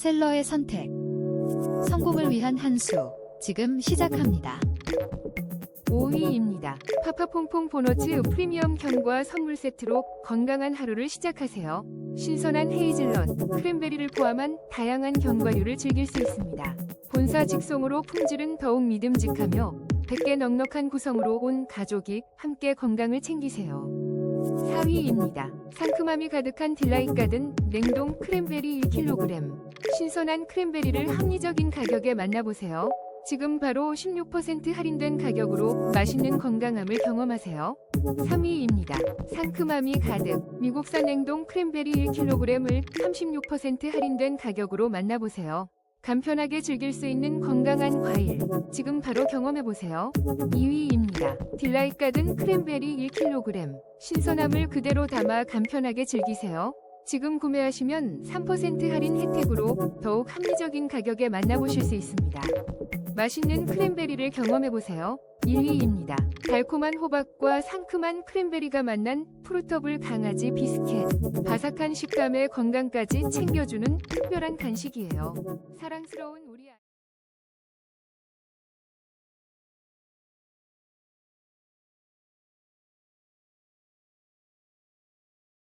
셀러의 선택. 성공을 위한 한 수. 지금 시작합니다. 5위입니다. 파파퐁퐁 보너츠 프리미엄 견과 선물 세트로 건강한 하루를 시작하세요. 신선한 헤이즐넛, 크랜베리를 포함한 다양한 견과류를 즐길 수 있습니다. 본사 직송으로 품질은 더욱 믿음직하며 100개 넉넉한 구성으로 온 가족이 함께 건강을 챙기세요. 4위입니다. 상큼함이 가득한 딜라이트 가든 냉동 크랜베리 1kg. 신선한 크랜베리를 합리적인 가격에 만나보세요. 지금 바로 16% 할인된 가격으로 맛있는 건강함을 경험하세요. 3위입니다. 상큼함이 가득 미국산 냉동 크랜베리 1kg을 36% 할인된 가격으로 만나보세요. 간편하게 즐길 수 있는 건강한 과일. 지금 바로 경험해보세요. 2위입니다. 딜라이트 가든 크랜베리 1kg. 신선함을 그대로 담아 간편하게 즐기세요. 지금 구매하시면 3% 할인 혜택으로 더욱 합리적인 가격에 만나보실 수 있습니다. 맛있는 크랜베리를 경험해보세요. 1위입니다. 달콤한 호박과 상큼한 크랜베리가 만난 프루터블 강아지 비스켓. 바삭한 식감에 건강까지 챙겨주는 특별한 간식이에요. 사랑스러운 우리 아이.